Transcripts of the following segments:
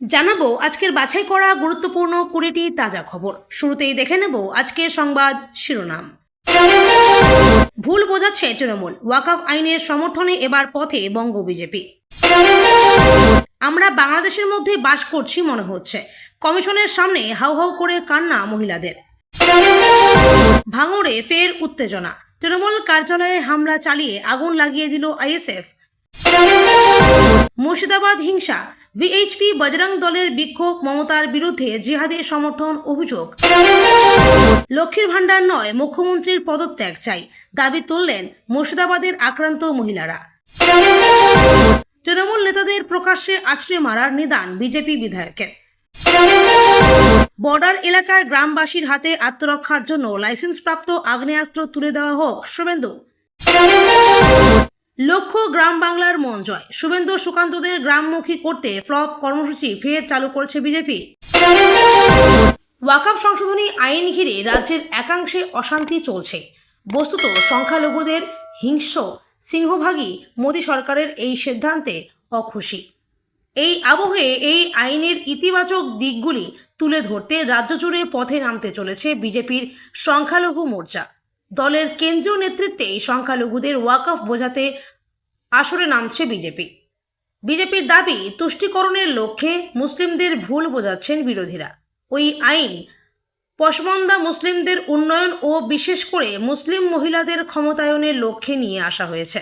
জানাব আজকের বাছাই করা গুরুত্বপূর্ণ কুড়িটি তাজা খবর। শুরুতেই দেখে নেব আজকের সংবাদ শিরোনাম। ভুল বোঝাচ্ছে তৃণমূল। ওয়াকফ আইনের সমর্থনে এবার পথে বঙ্গ বিজেপি। আমরা বাংলাদেশের মধ্যে বাস করছি মনে হচ্ছে। কমিশনের সামনে হাউ হাউ করে কান্না মহিলাদের। ভাঙড়ে ফের উত্তেজনা। তৃণমূল কার্যালয়ে হামলা চালিয়ে আগুন লাগিয়ে দিল আইএসএফ। মুর্শিদাবাদ হিংসা। ভিএইচপি বজরং দলের বিক্ষোভ, মমতার বিরুদ্ধে জিহাদি সমর্থন অভিযোগ। লক্ষ্মীর ভাণ্ডার নয়, মুখ্যমন্ত্রীর পদত্যাগ চাই, দাবি তুললেন মুর্শিদাবাদের আক্রান্ত মহিলারা। তৃণমূল নেতাদের প্রকাশ্যে আছড়ে মারার নিদান বিজেপি বিধায়কের। বর্ডার এলাকার গ্রামবাসীর হাতে আত্মরক্ষার জন্য লাইসেন্সপ্রাপ্ত আগ্নেয়াস্ত্র তুলে দেওয়া হোক, শুভেন্দু। লক্ষ্য গ্রাম বাংলার মন জয়। শুভেন্দু সুকান্তদের গ্রামমুখী করতে ফ্লপ কর্মসূচি ফের চালু করেছে বিজেপি। ওয়াকাপ সংশোধনী আইন ঘিরে রাজ্যের একাংশে অশান্তি চলছে। বস্তুত সংখ্যালঘুদের হিংস্র সিংহভাগই মোদী সরকারের এই সিদ্ধান্তে অখুশি। এই আবহে এই আইনের ইতিবাচক দিকগুলি তুলে ধরতে রাজ্য জুড়ে পথে নামতে চলেছে বিজেপির সংখ্যালঘু মোর্চা। দলের কেন্দ্রীয় নেতৃত্বে সংখ্যালঘুদের ওয়াকফ বোঝাতে আসরে নামছে বিজেপি। বিজেপির দাবি, তুষ্টিকরণের লক্ষ্যে মুসলিমদের ভুল বোঝাচ্ছেন বিরোধীরা। ওই আইন পশমন্দা মুসলিমদের উন্নয়ন ও বিশেষ করে মুসলিম মহিলাদের ক্ষমতায়নের লক্ষ্যে নিয়ে আসা হয়েছে।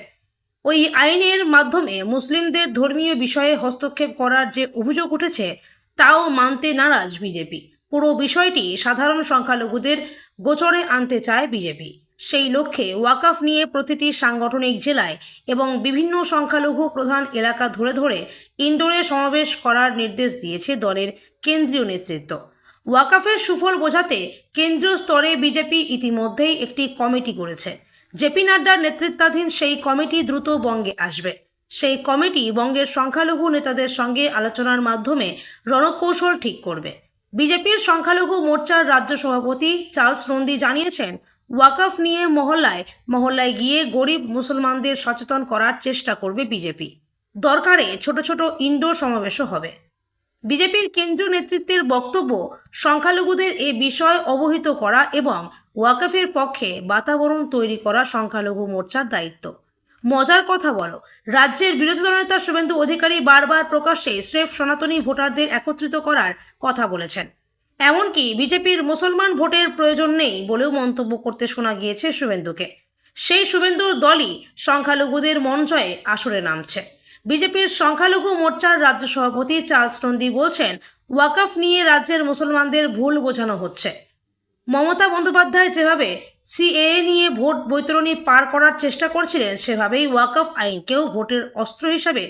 ওই আইনের মাধ্যমে মুসলিমদের ধর্মীয় বিষয়ে হস্তক্ষেপ করার যে অভিযোগ উঠেছে, তাও মানতে নারাজ বিজেপি। পুরো বিষয়টি সাধারণ সংখ্যালঘুদের গোচরে আনতে চায় বিজেপি। সেই লক্ষ্যে ওয়াকাফ নিয়ে প্রতিটি সাংগঠনিক জেলায় এবং বিভিন্ন সংখ্যালঘু প্রধান এলাকা ধরে ধরে ইনডোরে সমাবেশ করার নির্দেশ দিয়েছে দলের কেন্দ্রীয় নেতৃত্ব। ওয়াকাফের সুফল বোঝাতে কেন্দ্রীয় স্তরে বিজেপি ইতিমধ্যেই একটি কমিটি করেছে জেপি নাড্ডার নেতৃত্বাধীন সেই কমিটি দ্রুত বঙ্গে আসবে। সেই কমিটি বঙ্গের সংখ্যালঘু নেতাদের সঙ্গে আলোচনার মাধ্যমে রণকৌশল ঠিক করবে। বিজেপির সংখ্যালঘু মোর্চার রাজ্য সভাপতি চার্লস নন্দী জানিয়েছেন ওয়াকফ নিয়ে মহল্লায় মহল্লায় গিয়ে গরিব মুসলমানদের সচেতন করার চেষ্টা করবে বিজেপি। দরকারে ছোট ছোট ইনডোর সমাবেশও হবে। বিজেপির কেন্দ্রীয় নেতৃত্বের বক্তব্য সংখ্যালঘুদের এ বিষয় অবহিত করা এবং ওয়াকফের পক্ষে বাতাবরণ তৈরি করা সংখ্যালঘু মোর্চার দায়িত্ব। মজার কথা বলো, রাজ্যের বিরোধী দলনেতা শুভেন্দু অধিকারী বারবার প্রকাশ্যে স্রেফ সনাতনী ভোটারদের একত্রিত করার কথা বলেছেন। এমনকি বিজেপির মুসলমান ভোটের প্রয়োজন নেই বলেও মন্তব্য করতে শোনা গিয়েছে শুভেন্দুকে। সেই শুভেন্দুর দলই সংখ্যালঘুদের মন জয়ে আসরে নামছে। বিজেপির সংখ্যালঘু মোর্চার রাজ্য সভাপতি চার্লস নন্দী বলছেন, ওয়াকফ নিয়ে রাজ্যের মুসলমানদের ভুল বোঝানো হচ্ছে। মমতা বন্দ্যোপাধ্যায় যেভাবে সিএএ নিয়ে ভোট বৈতরণী পার করার চেষ্টা করছিলেন, সেভাবেই ওয়াকফ আইনকেও ভোটের অস্ত্র হিসাবে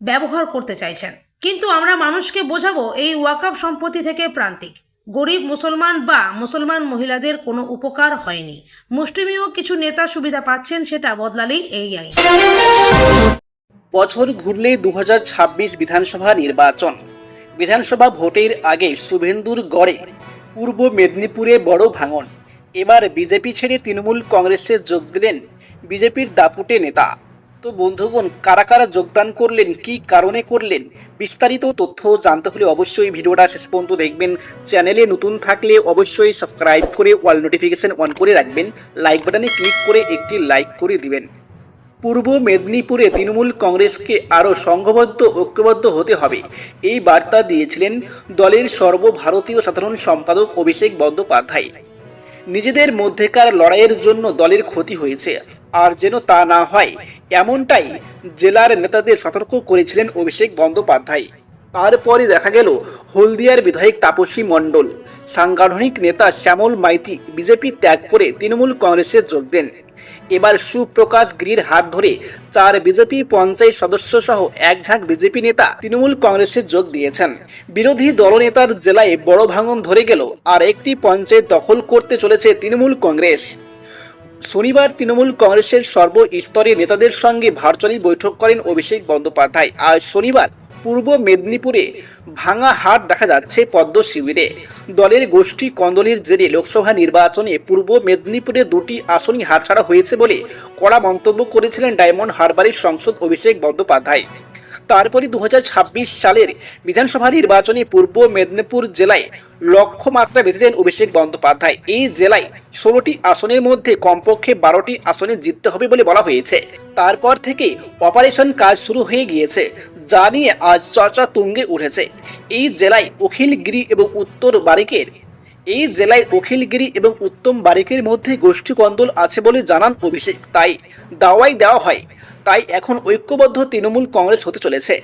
ব্যবহার করতে চাইছেন। কিন্তু আমরা মানুষকে বোঝাবো এই ওয়াকফ সম্পত্তি থেকে প্রান্তিক। গরিব মুসলমান বা মুসলমান মহিলাদের কোনো উপকার হয়নি। মুষ্টিমেয় কিছু নেতা সুবিধা পাচ্ছেন সেটা বদলালেই এই আইন। বছর ঘুরলে দু হাজার ছাব্বিশ বিধানসভা নির্বাচন। বিধানসভা ভোটের আগে শুভেন্দুর গড়ে পূর্ব মেদিনীপুরে বড় ভাঙন। এবার বিজেপি ছেড়ে তৃণমূল কংগ্রেসে যোগ দিলেন বিজেপির দাপুটে নেতা। তো বন্ধুগণ, কারা কারা যোগদান করলেন, কি কারণে করলেন, বিস্তারিত তথ্য জানতে হলে অবশ্যই ভিডিওটা শেষ পর্যন্ত দেখবেন। চ্যানেলে নতুন থাকলে অবশ্যই সাবস্ক্রাইব করে অল নোটিফিকেশন অন করে রাখবেন। লাইক বাটনে ক্লিক করে একটি লাইক করে দিবেন। পূর্ব মেদিনীপুরে তৃণমূল কংগ্রেসকে আরও সংঘবদ্ধ, ঐক্যবদ্ধ হতে হবে। এই বার্তা দিয়েছিলেন দলের সর্বভারতীয় সাধারণ সম্পাদক অভিষেক বন্দ্যোপাধ্যায়। নিজেদের মধ্যেকার লড়াইয়ের জন্য দলের ক্ষতি হয়েছে। আর যেন তা না হয় এমনটাই জেলার নেতাদের সতর্ক করেছিলেন অভিষেক বন্দ্যোপাধ্যায়। তারপরে দেখা গেল হলদিয়ার বিধায়ক তাপসী মণ্ডল, সাংগঠনিক নেতা শ্যামল মাইতি বিজেপি ত্যাগ করে তৃণমূল কংগ্রেসে যোগ দেন। এবার সুপ্রকাশ গিরির হাত ধরে চার বিজেপি পঞ্চায়েত সদস্য সহ এক ঝাঁক বিজেপি নেতা তৃণমূল কংগ্রেসে যোগ দিয়েছেন। বিরোধী দলনেতার জেলায় বড় ভাঙন ধরে গেল আর একটি পঞ্চায়েত দখল করতে চলেছে তৃণমূল কংগ্রেস। শনিবার তৃণমূল কংগ্রেসের সর্বস্তরের নেতাদের সঙ্গে ভার্চুয়ালি বৈঠক করেন অভিষেক বন্দ্যোপাধ্যায়। আজ শনিবার পূর্ব মেদিনীপুরে ভাঙা হাট দেখা যাচ্ছে পদ্ম শিবিরে। দলের গোষ্ঠী কন্দলের জেরে লোকসভা নির্বাচনে পূর্ব মেদিনীপুরে দুটি আসনই হাতছাড়া হয়েছে বলে কড়া মন্তব্য করেছিলেন ডায়মন্ড হারবারের সংসদ অভিষেক বন্দ্যোপাধ্যায়। তারপরে দু সালের বিধানসভা নির্বাচনে পূর্ব মেদিনীপুর জেলায় লক্ষ্যমাত্রা বেঁধে দেন অভিষেক বন্দ্যোপাধ্যায়। এই জেলায় ষোলোটি আসনের মধ্যে কমপক্ষে বারোটি আসনে জিততে হবে বলে বলা হয়েছে। তারপর থেকে অপারেশন কাজ শুরু হয়ে গিয়েছে, যা নিয়ে আজ চর্চা তুঙ্গে উঠেছে। এই জেলায় অখিলগিরি এবং উত্তর বারিকের এই জেলায় অখিলগিরি এবং উত্তম বারিকের মধ্যে গোষ্ঠী কন্দল আছে বলে জানান অভিষেক। তাই দাওয়াই দেওয়া হয় তাই এখন ঐক্যবদ্ধ তৃণমূল কংগ্রেস হতে চলেছে।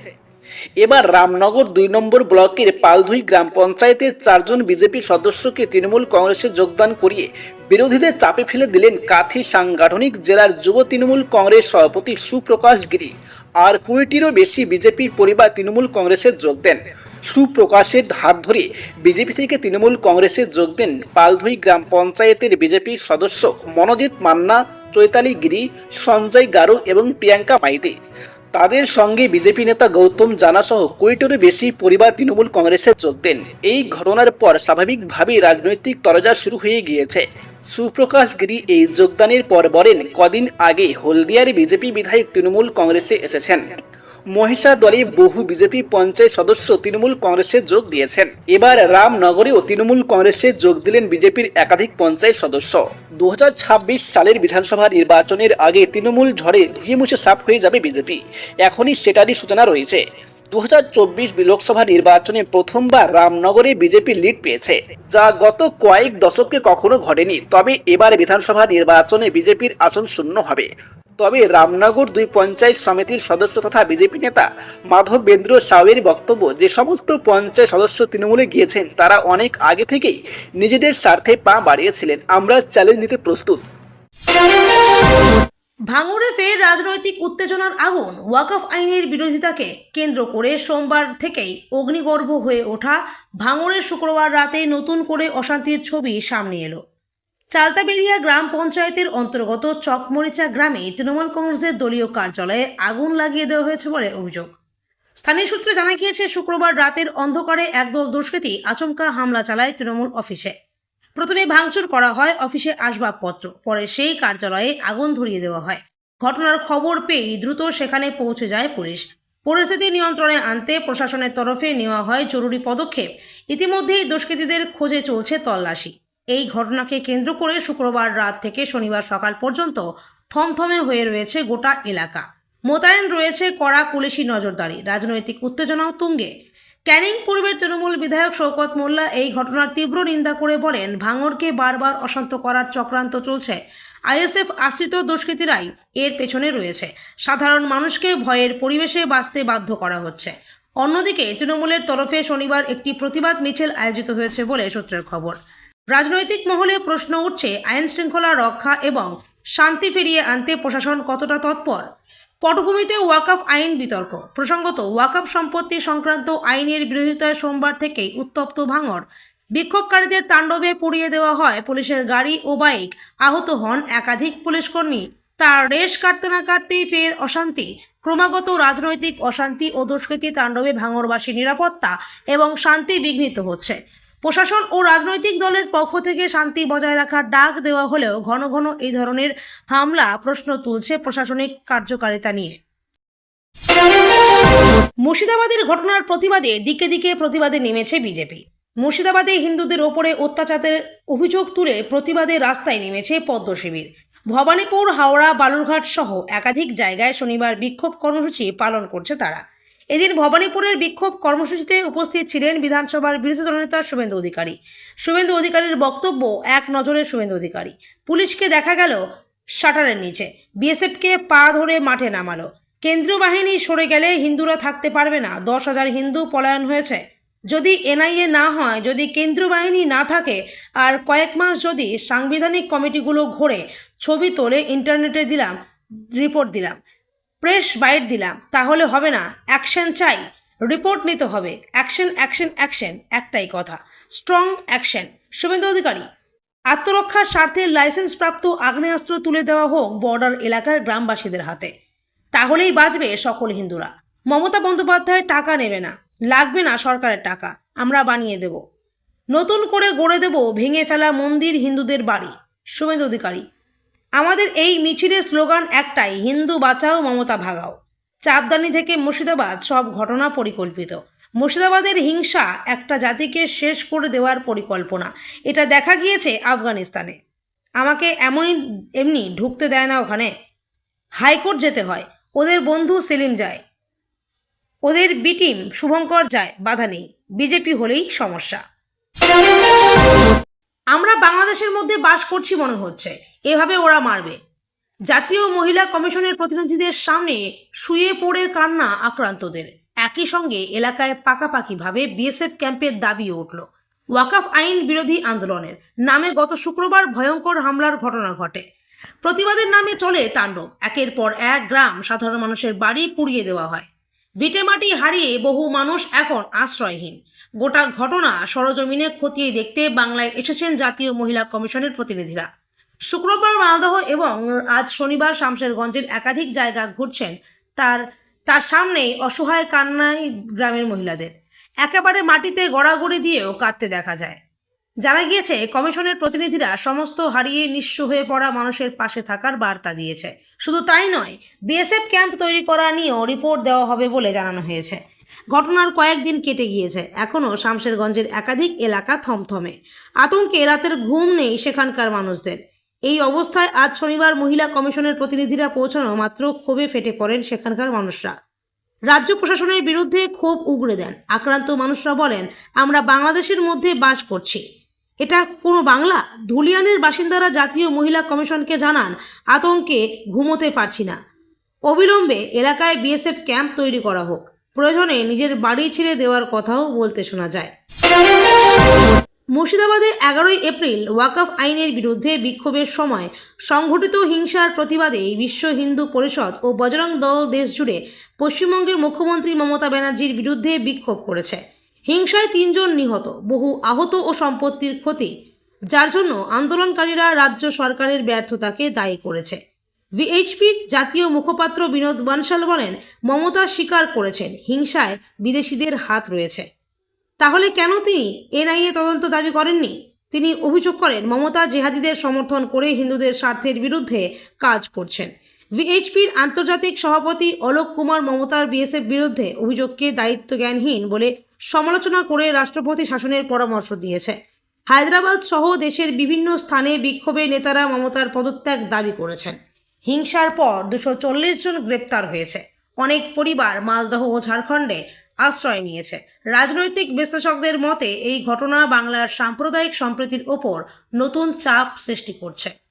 এবার রামনগর দুই নম্বর ব্লকের পালধুই গ্রাম পঞ্চায়েতের চারজন বিজেপি সদস্যকে তৃণমূল কংগ্রেসে যোগদান করিয়ে বিরোধীদের চাপে ফেলে দিলেন কাথি সাংগঠনিক জেলার যুব তৃণমূল কংগ্রেস সভাপতি সুপ্রকাশ গিরি। আর কুড়িটিরও বেশি বিজেপির পরিবার তৃণমূল কংগ্রেসে যোগ দেন। সুপ্রকাশের হাত ধরে বিজেপি থেকে তৃণমূল কংগ্রেসে যোগ দেন পালধুই গ্রাম পঞ্চায়েতের বিজেপির সদস্য মনোজিৎ মান্না চৈতালি গিরি সঞ্জয় গারু এবং প্রিয়াঙ্কা মাইতি। তাদের সঙ্গে বিজেপি নেতা গৌতম জানা সহ কুড়িটিরও বেশি পরিবার তৃণমূল কংগ্রেসে যোগ দেন। এই ঘটনার পর স্বাভাবিকভাবেই রাজনৈতিক তরজা শুরু হয়ে গিয়েছে। সুপ্রকাশ গিরি এই যোগদানের পর বলেন, কদিন আগে হলদিয়ার বিজেপি বিধায়ক তৃণমূল কংগ্রেসে এসেছেন। মহিষা দলে বহু বিজেপি পঞ্চায়েত সদস্য তৃণমূল কংগ্রেসে যোগ দিয়েছেন। এবার রামনগরেও তৃণমূল কংগ্রেসে যোগ দিলেন বিজেপির একাধিক পঞ্চায়েত সদস্য। দু হাজার ছাব্বিশ সালের বিধানসভা নির্বাচনের আগে তৃণমূল ঝড়ে ধুয়ে মুছে সাফ হয়ে যাবে বিজেপি। এখনই সেটারই সূচনা রয়েছে। দু হাজার চব্বিশ লোকসভা নির্বাচনে প্রথমবার রামনগরে বিজেপি লিড পেয়েছে, যা গত কয়েক দশকে কখনো ঘটেনি। তবে এবার বিধানসভা নির্বাচনে বিজেপির আসন শূন্য হবে। তবে রামনগর দুই পঞ্চায়েত সমিতির সদস্য তথা বিজেপি নেতা মাধবেন্দ্র সাউয়ের বক্তব্য, যে সমস্ত পঞ্চায়েত সদস্য তৃণমূলে গিয়েছেন, তারা অনেক আগে থেকেই নিজেদের স্বার্থে পা বাড়িয়েছিলেন। আমরা চ্যালেঞ্জ নিতে প্রস্তুত। ভাঙড়ে ফের রাজনৈতিক উত্তেজনার আগুন। ওয়াকফ আইনের বিরোধিতাকে কেন্দ্র করে সোমবার থেকেই অগ্নিগর্ভ হয়ে ওঠা ভাঙড়ে শুক্রবার রাতে নতুন করে অশান্তির ছবি সামনে এলো। চালতাবেড়িয়া গ্রাম পঞ্চায়েতের অন্তর্গত চকমরিচা গ্রামে তৃণমূল কংগ্রেসের দলীয় কার্যালয়ে আগুন লাগিয়ে দেওয়া হয়েছে বলে অভিযোগ। স্থানীয় সূত্রে জানা গিয়েছে, শুক্রবার রাতের অন্ধকারে একদল দুষ্কৃতী আচমকা হামলা চালায় তৃণমূল অফিসে। প্রথমে ভাঙচুর করা হয় অফিসে আসবাবপত্র, পরে সেই কার্যালয়ে আগুন ধরিয়ে দেওয়া হয়। ঘটনার খবর পেয়েই দ্রুত সেখানে পৌঁছে যায় পুলিশ। পরিস্থিতি নিয়ন্ত্রণে আনতে প্রশাসনের তরফে নেওয়া হয় জরুরি পদক্ষেপ। ইতিমধ্যেই দুষ্কৃতীদের খোঁজে চলছে তল্লাশি। এই ঘটনাকে কেন্দ্র করে শুক্রবার রাত থেকে শনিবার সকাল পর্যন্ত থমথমে হয়ে রয়েছে গোটা এলাকা। মোতায়েন রয়েছে কড়া পুলিশি নজরদারি, রাজনৈতিক উত্তেজনাও তুঙ্গে। ক্যানিং পূর্বের তৃণমূল বিধায়ক শওকত মোল্লা এই ঘটনার তীব্র নিন্দা করে বলেন, ভাঙড়কে বারবার অশান্ত করার চক্রান্ত চলছে। আইএসএফ আশ্রিত দুষ্কৃতীরাই এর পেছনে রয়েছে। সাধারণ মানুষকে ভয়ের পরিবেশে বাঁচতে বাধ্য করা হচ্ছে। অন্যদিকে তৃণমূলের তরফে শনিবার একটি প্রতিবাদ মিছিল আয়োজিত হয়েছে বলে সূত্রের খবর। রাজনৈতিক মহলে প্রশ্ন উঠছে, আইন শৃঙ্খলা রক্ষা এবং শান্তি ফিরিয়ে আনতে প্রশাসন কতটা তৎপর? পটভূমিতে ওয়াকফ আইন বিতর্ক। প্রসঙ্গত, ওয়াকফ সম্পত্তি সংক্রান্ত আইনের বিরোধিতায় সোমবার থেকেই উত্তপ্ত ভাঙর। বিক্ষোভকারীদের তাণ্ডবে পুড়িয়ে দেওয়া হয় পুলিশের গাড়ি ও বাইক। আহত হন একাধিক পুলিশকর্মী। তার রেশ কাটতে না কাটতেই ফের অশান্তি। ক্রমাগত রাজনৈতিক অশান্তি ও দুষ্কৃতী তাণ্ডবে ভাঙরবাসী নিরাপত্তা এবং শান্তি বিঘ্নিত হচ্ছে। প্রশাসন ও রাজনৈতিক দলের পক্ষ থেকে শান্তি বজায় রাখার ডাক দেওয়া হলেও ঘন ঘন এই ধরনের হামলা প্রশ্ন তুলছে প্রশাসনিক কার্যকারিতা নিয়ে। মুর্শিদাবাদের ঘটনার প্রতিবাদে দিকে দিকে প্রতিবাদে নেমেছে বিজেপি। মুর্শিদাবাদে হিন্দুদের ওপরে অত্যাচারের অভিযোগ তুলে প্রতিবাদে রাস্তায় নেমেছে পদ্ম শিবির। ভবানীপুর, হাওড়া, বালুরঘাট সহ একাধিক জায়গায় শনিবার বিক্ষোভ কর্মসূচি পালন করছে তারা। এদিন ভবানীপুরের বিক্ষোভ কর্মসূচিতে উপস্থিত ছিলেন বিধানসভার বিরোধী দলনেতা শুভেন্দু অধিকারী। শুভেন্দু অধিকারীর বক্তব্য এক নজরে শুভেন্দু অধিকারী। পুলিশকে দেখা গেল শাটারের নিচে। বিএসএফকে পা ধরে মাঠে নামালো। কেন্দ্রীয় বাহিনী সরে গেলে হিন্দুরা থাকতে পারবে না। দশ হাজার হিন্দু পলায়ন হয়েছে। যদি এনআইএ না হয়, যদি কেন্দ্রীয় বাহিনী না থাকে, আর কয়েক মাস যদি সাংবিধানিক কমিটিগুলো ঘোরে, ছবি তোলে, ইন্টারনেটে দিলাম, রিপোর্ট দিলাম প্রেস বাইট দিলাম, তাহলে হবে না, অ্যাকশন চাই। রিপোর্ট নিতে হবে, অ্যাকশন অ্যাকশন অ্যাকশন, একটাই কথা, স্ট্রং অ্যাকশন। শুভেন্দু অধিকারী, আত্মরক্ষার স্বার্থে লাইসেন্সপ্রাপ্ত আগ্নেয়াস্ত্র তুলে দেওয়া হোক বর্ডার এলাকার গ্রামবাসীদের হাতে। তাহলেই বাঁচবে সকল হিন্দুরা। মমতা বন্দ্যোপাধ্যায় টাকা নেবে না, লাগবে না সরকারের টাকা, আমরা বানিয়ে দেব। নতুন করে গড়ে দেব, ভেঙে ফেলা মন্দির হিন্দুদের বাড়ি। শুভেন্দু অধিকারী আমাদের এই মিছিলের স্লোগান একটাই, হিন্দু বাঁচাও, মমতা ভাগাও। চাপদানি থেকে মুর্শিদাবাদ সব ঘটনা পরিকল্পিত। মুর্শিদাবাদের হিংসা একটা জাতিকে শেষ করে দেওয়ার পরিকল্পনা। এটা দেখা গিয়েছে আফগানিস্তানে। আমাকে এমনই এমনি ঢুকতে দেয় না ওখানে। হাইকোর্ট যেতে হয়, ওদের বন্ধু সেলিম যায়। ওদের বি টিম শুভঙ্কর যায়, বাধা নেই। বিজেপি হলেই সমস্যা। আমরা বাংলাদেশের মধ্যে বাস করছি মনে হচ্ছে। এভাবে ওরা মারবে। জাতীয় মহিলা কমিশনের প্রতিনিধিদের সামনে শুয়ে পড়ে কান্না আক্রান্তদের। একই সঙ্গে এলাকায় পাকাপাকিভাবে বিএসএফ ক্যাম্পের দাবিও উঠল। ওয়াকাফ আইন বিরোধী আন্দোলনের নামে গত শুক্রবার ভয়ঙ্কর হামলার ঘটনা ঘটে। প্রতিবাদের নামে চলে তাণ্ডব। একের পর এক গ্রাম সাধারণ মানুষের বাড়ি পুড়িয়ে দেওয়া হয়। ভিটেমাটি হারিয়ে বহু মানুষ এখন আশ্রয়হীন। গোটা ঘটনা সরজমিনে খতিয়ে দেখতে বাংলায় এসেছেন জাতীয় মহিলা কমিশনের প্রতিনিধিরা। শুক্রবার মালদহ এবং আজ শনিবার শামশেরগঞ্জের একাধিক জায়গা ঘুরছেন তার তার সামনেই অসহায় কান্নাই গ্রামের মহিলাদের। একেবারে মাটিতে গড়াগড়ি দিয়েও কাঁদতে দেখা যায়। জানা গিয়েছে, কমিশনের প্রতিনিধিরা সমস্ত হারিয়ে নিঃস্ব হয়ে পড়া মানুষের পাশে থাকার বার্তা দিয়েছে। শুধু তাই নয়, বিএসএফ ক্যাম্প তৈরি করা নিয়েও রিপোর্ট দেওয়া হবে বলে জানানো হয়েছে। ঘটনার কয়েকদিন কেটে গিয়েছে, এখনও শামশেরগঞ্জের একাধিক এলাকা থমথমে। আতঙ্কে রাতের ঘুম নেই সেখানকার মানুষদের। এই অবস্থায় আজ শনিবার মহিলা কমিশনের প্রতিনিধিরা পৌঁছানো মাত্র ক্ষোভে ফেটে পড়েন সেখানকার মানুষরা। রাজ্য প্রশাসনের বিরুদ্ধে ক্ষোভ উগড়ে দেন। আক্রান্ত মানুষরা বলেন, আমরা বাংলাদেশের মধ্যে বাস করছি। এটা কোনো বাংলা? ধুলিয়ানের বাসিন্দারা জাতীয় মহিলা কমিশনকে জানান, আতঙ্কে ঘুমোতে পারছি না। অবিলম্বে এলাকায় বিএসএফ ক্যাম্প তৈরি করা হোক। প্রয়োজনে নিজের বাড়ি ছেড়ে দেওয়ার কথাও বলতে শোনা যায়। মুর্শিদাবাদে এগারোই এপ্রিল ওয়াকফ আইনের বিরুদ্ধে বিক্ষোভের সময় সংঘটিত হিংসার প্রতিবাদে বিশ্ব হিন্দু পরিষদ ও বজরং দল দেশ জুড়ে পশ্চিমবঙ্গের মুখ্যমন্ত্রী মমতা ব্যানার্জির বিরুদ্ধে বিক্ষোভ করেছে। হিংসায় তিনজন নিহত, বহু আহত ও সম্পত্তির ক্ষতি, যার জন্য আন্দোলনকারীরা রাজ্য সরকারের ব্যর্থতাকে দায়ী করেছে। ভিএইচপির জাতীয় মুখপাত্র বিনোদ বানশাল বলেন, মমতা স্বীকার করেছেন, হিংসায় বিদেশিদের হাত রয়েছে। তাহলে কেন তিনি এনআইএ তদন্ত দাবি করেননি? তিনি অভিযোগ করেন, মমতা জেহাদিদের সমর্থন করে হিন্দুদের স্বার্থের বিরুদ্ধে কাজ করছেন। ভিএইচপির আন্তর্জাতিক সভাপতি অলোক কুমার মমতার বিএসএফ বিরুদ্ধে অভিযোগকে দায়িত্বজ্ঞানহীন বলে সমালোচনা করে রাষ্ট্রপতি শাসনের পরামর্শ দিয়েছে। হায়দ্রাবাদ সহ দেশের বিভিন্ন স্থানে বিক্ষোভে নেতারা মমতার পদত্যাগ দাবি করেছেন। হিংসার পর দুশো জন গ্রেপ্তার হয়েছে। অনেক পরিবার মালদহ ও ঝাড়খণ্ডে আশ্রয় নিয়েছে। রাজনৈতিক বিশ্লেষকদের মতে, এই ঘটনা বাংলার সাম্প্রদায়িক সম্প্রীতির ওপর নতুন চাপ সৃষ্টি করছে।